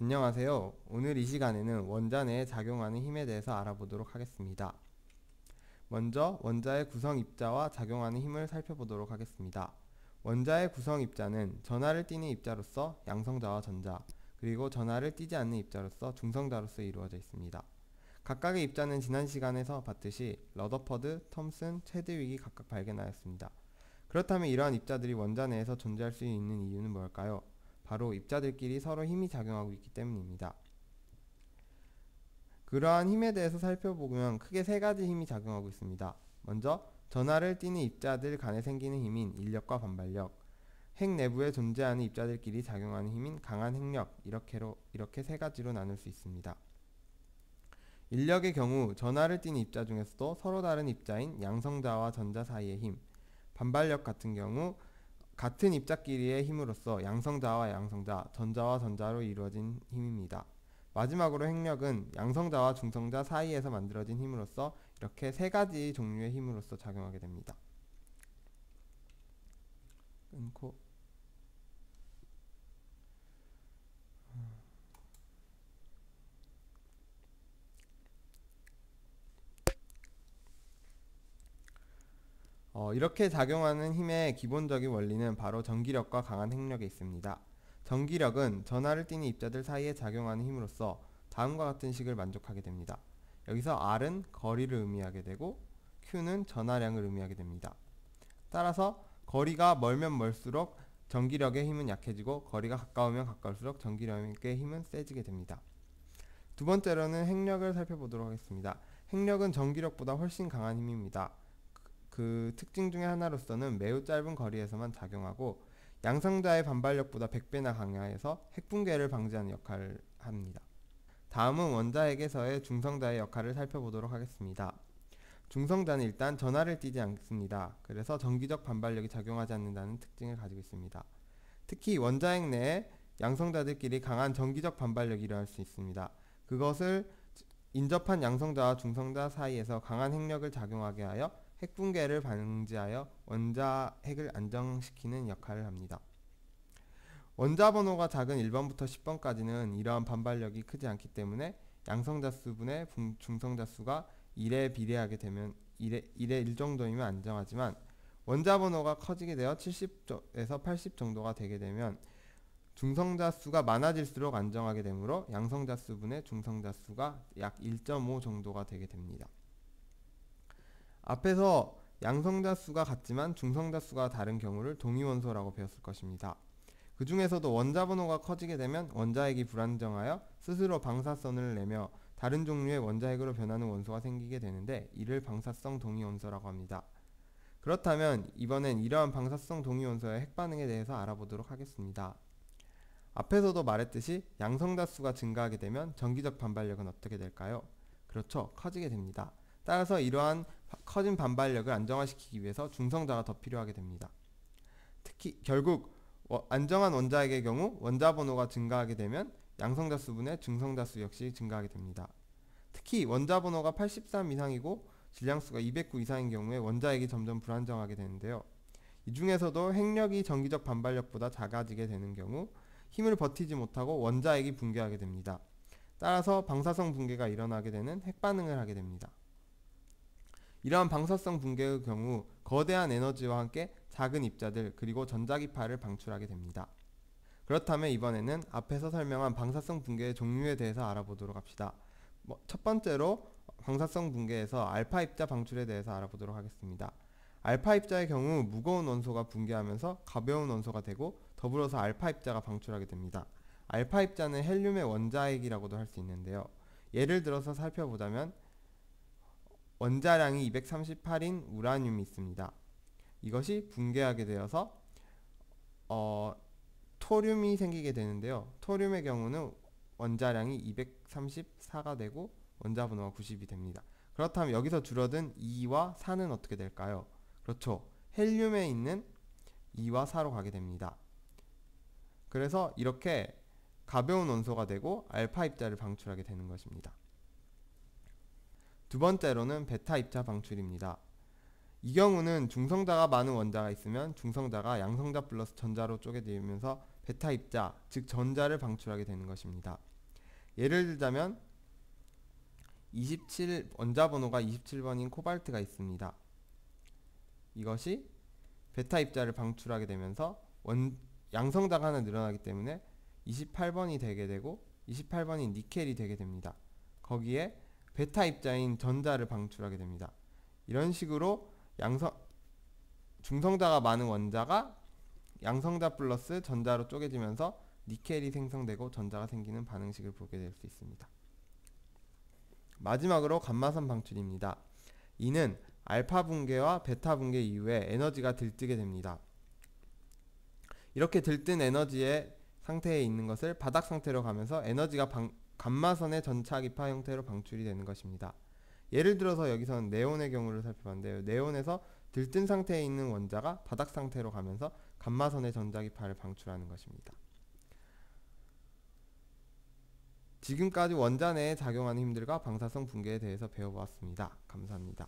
안녕하세요. 오늘 이 시간에는 원자 내에 작용하는 힘에 대해서 알아보도록 하겠습니다. 먼저 원자의 구성 입자와 작용하는 힘을 살펴보도록 하겠습니다. 원자의 구성 입자는 전하를 띠는 입자로서 양성자와 전자, 그리고 전하를 띠지 않는 입자로서 중성자로서 이루어져 있습니다. 각각의 입자는 지난 시간에서 봤듯이 러더퍼드, 톰슨, 체드윅이 각각 발견하였습니다. 그렇다면 이러한 입자들이 원자 내에서 존재할 수 있는 이유는 뭘까요? 바로 입자들끼리 서로 힘이 작용하고 있기 때문입니다. 그러한 힘에 대해서 살펴보면 크게 세 가지 힘이 작용하고 있습니다. 먼저 전하를 띠는 입자들 간에 생기는 힘인 인력과 반발력, 핵 내부에 존재하는 입자들끼리 작용하는 힘인 강한 핵력 이렇게로 이렇게 세 가지로 나눌 수 있습니다. 인력의 경우 전하를 띠는 입자 중에서도 서로 다른 입자인 양성자와 전자 사이의 힘, 반발력 같은 경우 같은 입자끼리의 힘으로써 양성자와 양성자, 전자와 전자로 이루어진 힘입니다. 마지막으로 핵력은 양성자와 중성자 사이에서 만들어진 힘으로써 이렇게 세 가지 종류의 힘으로써 작용하게 됩니다. 끊고 어, 이렇게 작용하는 힘의 기본적인 원리는 바로 전기력과 강한 핵력에 있습니다. 전기력은 전하를 띠는 입자들 사이에 작용하는 힘으로써 다음과 같은 식을 만족하게 됩니다. 여기서 R은 거리를 의미하게 되고 Q는 전하량을 의미하게 됩니다. 따라서 거리가 멀면 멀수록 전기력의 힘은 약해지고 거리가 가까우면 가까울수록 전기력의 힘은 세지게 됩니다. 두 번째로는 핵력을 살펴보도록 하겠습니다. 핵력은 전기력보다 훨씬 강한 힘입니다. 그 특징 중의 하나로서는 매우 짧은 거리에서만 작용하고 양성자의 반발력보다 100배나 강해서 핵붕괴를 방지하는 역할을 합니다. 다음은 원자핵에서의 중성자의 역할을 살펴보도록 하겠습니다. 중성자는 일단 전하를 띠지 않습니다. 그래서 전기적 반발력이 작용하지 않는다는 특징을 가지고 있습니다. 특히 원자핵 내에 양성자들끼리 강한 전기적 반발력이 일어날 수 있습니다. 그것을 인접한 양성자와 중성자 사이에서 강한 핵력을 작용하게 하여 핵 붕괴를 방지하여 원자 핵을 안정시키는 역할을 합니다. 원자 번호가 작은 1번부터 10번까지는 이러한 반발력이 크지 않기 때문에 양성자 수분의 중성자 수가 1에 비례하게 되면 1에, 1에 1 정도이면 안정하지만 원자 번호가 커지게 되어 70에서 80 정도가 되게 되면 중성자 수가 많아질수록 안정하게 되므로 양성자 수분의 중성자 수가 약 1.5 정도가 되게 됩니다. 앞에서 양성자 수가 같지만 중성자 수가 다른 경우를 동위원소라고 배웠을 것입니다. 그 중에서도 원자 번호가 커지게 되면 원자핵이 불안정하여 스스로 방사선을 내며 다른 종류의 원자핵으로 변하는 원소가 생기게 되는데 이를 방사성 동위원소라고 합니다. 그렇다면 이번엔 이러한 방사성 동위원소의 핵반응에 대해서 알아보도록 하겠습니다. 앞에서도 말했듯이 양성자 수가 증가하게 되면 전기적 반발력은 어떻게 될까요? 그렇죠. 커지게 됩니다. 따라서 이러한 커진 반발력을 안정화시키기 위해서 중성자가 더 필요하게 됩니다. 특히 결국 안정한 원자핵의 경우 원자 번호가 증가하게 되면 양성자 수분의 중성자 수 역시 증가하게 됩니다. 특히 원자 번호가 83 이상이고 질량수가 209 이상인 경우에 원자핵이 점점 불안정하게 되는데요. 이 중에서도 핵력이 전기적 반발력보다 작아지게 되는 경우 힘을 버티지 못하고 원자핵이 붕괴하게 됩니다. 따라서 방사성 붕괴가 일어나게 되는 핵반응을 하게 됩니다. 이러한 방사성 붕괴의 경우 거대한 에너지와 함께 작은 입자들 그리고 전자기파를 방출하게 됩니다. 그렇다면 이번에는 앞에서 설명한 방사성 붕괴의 종류에 대해서 알아보도록 합시다. 뭐, 첫 번째로 방사성 붕괴에서 알파 입자 방출에 대해서 알아보도록 하겠습니다. 알파 입자의 경우 무거운 원소가 붕괴하면서 가벼운 원소가 되고 더불어서 알파 입자가 방출하게 됩니다. 알파 입자는 헬륨의 원자핵이라고도 할 수 있는데요. 예를 들어서 살펴보자면 원자량이 238인 우라늄이 있습니다. 이것이 붕괴하게 되어서 어, 토륨이 생기게 되는데요. 토륨의 경우는 원자량이 234가 되고 원자 번호가 90이 됩니다. 그렇다면 여기서 줄어든 2와 4는 어떻게 될까요? 그렇죠. 헬륨에 있는 2와 4로 가게 됩니다. 그래서 이렇게 가벼운 원소가 되고 알파 입자를 방출하게 되는 것입니다. 두 번째로는 베타 입자 방출입니다. 이 경우는 중성자가 많은 원자가 있으면 중성자가 양성자 플러스 전자로 쪼개지면서 베타 입자, 즉 전자를 방출하게 되는 것입니다. 예를 들자면 27 원자 번호가 27번인 코발트가 있습니다. 이것이 베타 입자를 방출하게 되면서 원 양성자가 하나 늘어나기 때문에 28번이 되게 되고 28번인 니켈이 되게 됩니다. 거기에 베타 입자인 전자를 방출하게 됩니다. 이런 식으로 양성 중성자가 많은 원자가 양성자 플러스 전자로 쪼개지면서 니켈이 생성되고 전자가 생기는 반응식을 보게 될 수 있습니다. 마지막으로 감마선 방출입니다. 이는 알파 붕괴와 베타 붕괴 이후에 에너지가 들뜨게 됩니다. 이렇게 들뜬 에너지의 상태에 있는 것을 바닥 상태로 가면서 에너지가 방, 감마선의 전차기파 형태로 방출이 되는 것입니다. 예를 들어서 여기서는 네온의 경우를 살펴봤는데요. 네온에서 들뜬 상태에 있는 원자가 바닥 상태로 가면서 감마선의 전자기파를 방출하는 것입니다. 지금까지 원자 내에 작용하는 힘들과 방사성 붕괴에 대해서 배워보았습니다. 감사합니다.